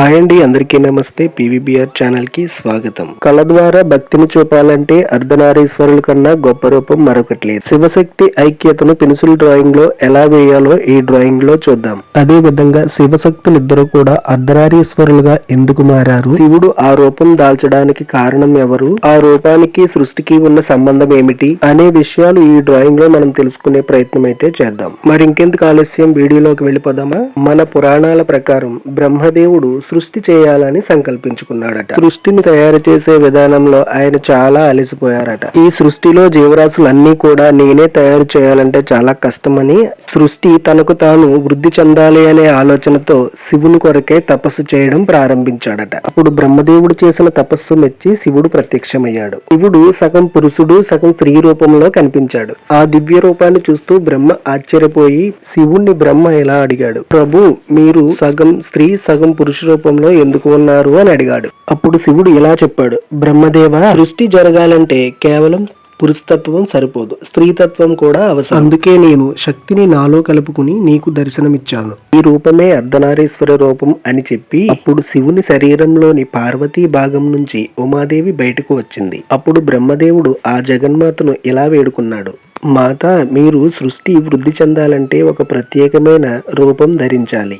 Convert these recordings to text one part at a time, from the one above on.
Hi అండి అందరికీ నమస్తే. పీవీబీఆర్ ఛానల్కి స్వాగతం. కళ ద్వారా భక్తిని చూపాలంటే అర్ధనారీశ్వరుల కన్నా గొప్ప రూపం మరొకటి లేదు. శివశక్తి ఐక్యతను పెన్సిల్ డ్రాయింగ్లో ఎలా వేయాలో ఈ డ్రాయింగ్లో చూద్దాం. అదే విధంగా శివశక్తులు ఇద్దరు కూడా అర్ధనారీశ్వరులుగా ఎందుకు మారారు? శివుడు ఆ రూపం దాల్చడానికి కారణం ఎవరు? ఆ రూపానికి సృష్టికి ఉన్న సంబంధం ఏమిటి? అనే విషయాలు ఈ డ్రాయింగ్లో మనం తెలుసుకునే ప్రయత్నం అయితే చేద్దాం. మరి ఇంకెందుకు ఆలస్యం? వీడియోలోకి వెళ్ళిపోదామా? మన పురాణాల ప్రకారం బ్రహ్మదేవుడు సృష్టి చేయాలని సంకల్పించుకున్నాడట. సృష్టిని తయారు చేసే విధానంలో ఆయన చాలా అలసిపోయారట. ఈ సృష్టిలో జీవరాశులన్నీ కూడా నేనే తయారు చేయాలంటే చాలా కష్టమని సృష్టి తనకు తాను వృద్ధి చెందాలి అనే ఆలోచనతో శివుని కొరకే తపస్సు చేయడం ప్రారంభించాడట. అప్పుడు బ్రహ్మదేవుడు చేసిన తపస్సు మెచ్చి శివుడు ప్రత్యక్షమయ్యాడు. శివుడు సగం పురుషుడు సగం స్త్రీ రూపంలో కనిపించాడు. ఆ దివ్య రూపాన్ని చూస్తూ బ్రహ్మ ఆశ్చర్యపోయి శివుణ్ణి బ్రహ్మ ఇలా అడిగాడు? ప్రభు మీరు సగం స్త్రీ సగం పురుష రూపంలో ఎందుకు ఉన్నారు అని అడిగాడు. అప్పుడు శివుడు ఇలా చెప్పాడు. బ్రహ్మదేవ సృష్టి జరగాలంటే కేవలం పురుషతత్వం సరిపోదు. స్త్రీతత్వం కూడా అవసరం. అందుకే నేను శక్తిని నాలో కలుపుకుని నీకు దర్శనమిచ్చాను. ఈ రూపమే అర్ధనారీశ్వర రూపం అని చెప్పి అప్పుడు శివుని శరీరంలోని పార్వతీ భాగం నుంచి ఉమాదేవి బయటకు వచ్చింది. అప్పుడు బ్రహ్మదేవుడు ఆ జగన్మాతను ఇలా వేడుకున్నాడు. మాత మీరు సృష్టి వృద్ధి చెందాలంటే ఒక ప్రత్యేకమైన రూపం ధరించాలి.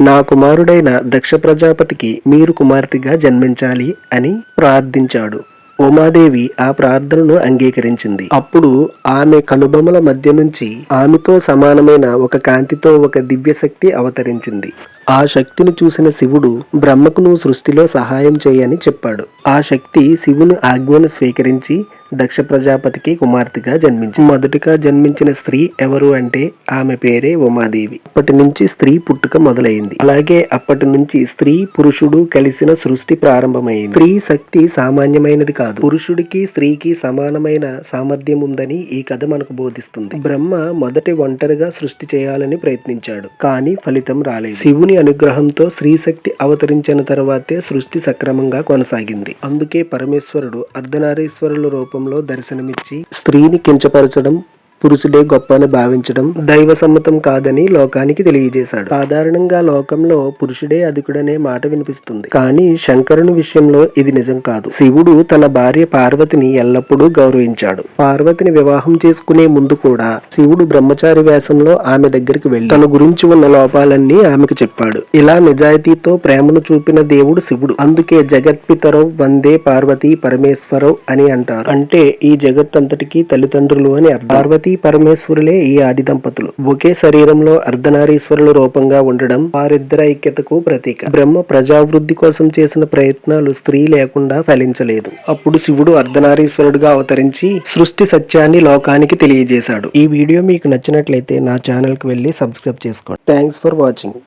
నా కుమారుడైన దక్ష ప్రజాపతికి మీరు కుమార్తెగా జన్మించాలి అని ప్రార్థించాడు. ఉమాదేవి ఆ ప్రార్థనను అంగీకరించింది. అప్పుడు ఆమె కనుబొమల మధ్య నుంచి ఆమెతో సమానమైన ఒక కాంతితో ఒక దివ్యశక్తి అవతరించింది. ఆ శక్తిని చూసిన శివుడు బ్రహ్మకు నువ్వు సృష్టిలో సహాయం చేయని చెప్పాడు. ఆ శక్తి శివుని ఆజ్ఞను స్వీకరించి దక్ష ప్రజాపతికి కుమార్తెగా జన్మించింది. మొదటిగా జన్మించిన స్త్రీ ఎవరు అంటే ఆమె పేరే ఉమాదేవి. అప్పటి నుంచి స్త్రీ పుట్టుక మొదలైంది. అలాగే అప్పటి నుంచి స్త్రీ పురుషుడు కలిసిన సృష్టి ప్రారంభమైంది. స్త్రీ శక్తి సామాన్యమైనది కాదు. పురుషుడికి స్త్రీకి సమానమైన సామర్థ్యం ఉందని ఈ కథ మనకు బోధిస్తుంది. బ్రహ్మ మొదటి ఒంటరిగా సృష్టి చేయాలని ప్రయత్నించాడు. కానీ ఫలితం రాలేదు. శివుని అనుగ్రహంతో స్త్రీ శక్తి అవతరించిన తర్వాతే సృష్టి సక్రమంగా కొనసాగింది. అందుకే పరమేశ్వరుడు అర్ధనారీశ్వరుల రూపంలో దర్శనమిచ్చి స్త్రీని కించపరచడం పురుషుడే గొప్ప అని భావించడం దైవ సమ్మతం కాదని లోకానికి తెలియజేశాడు. సాధారణంగా లోకంలో పురుషుడే అధికుడనే మాట వినిపిస్తుంది. కానీ శంకరుని విషయంలో ఇది నిజం కాదు. శివుడు తన భార్య పార్వతిని ఎల్లప్పుడూ గౌరవించాడు. పార్వతిని వివాహం చేసుకునే ముందు కూడా శివుడు బ్రహ్మచారి వేషంలో ఆమె దగ్గరికి వెళ్ళి తన గురించి ఉన్న లోపాలన్నీ ఆమెకు చెప్పాడు. ఇలా నిజాయితీతో ప్రేమను చూపిన దేవుడు శివుడు. అందుకే జగత్పితరవ్ వందే పార్వతి పరమేశ్వరవ్ అని అంటారు. అంటే ఈ జగత్ అంతటికీ తల్లిదండ్రులు అని పార్వతి పార్వతీ పరమేశ్వరులే ఈ ఆది దంపతులు. ఒకే శరీరంలో అర్ధనారీశ్వరుల రూపంగా ఉండడం వారిద్దర ఐక్యతకు ప్రతీక. బ్రహ్మ ప్రజావృద్ధి కోసం చేసిన ప్రయత్నాలు స్త్రీ లేకుండా ఫలించలేదు. అప్పుడు శివుడు అర్ధనారీశ్వరుడుగా అవతరించి సృష్టి సత్యాన్ని లోకానికి తెలియజేశాడు. ఈ వీడియో మీకు నచ్చినట్లయితే నా ఛానల్కి వెళ్ళి సబ్స్క్రైబ్ చేసుకోండి. Thanks for watching.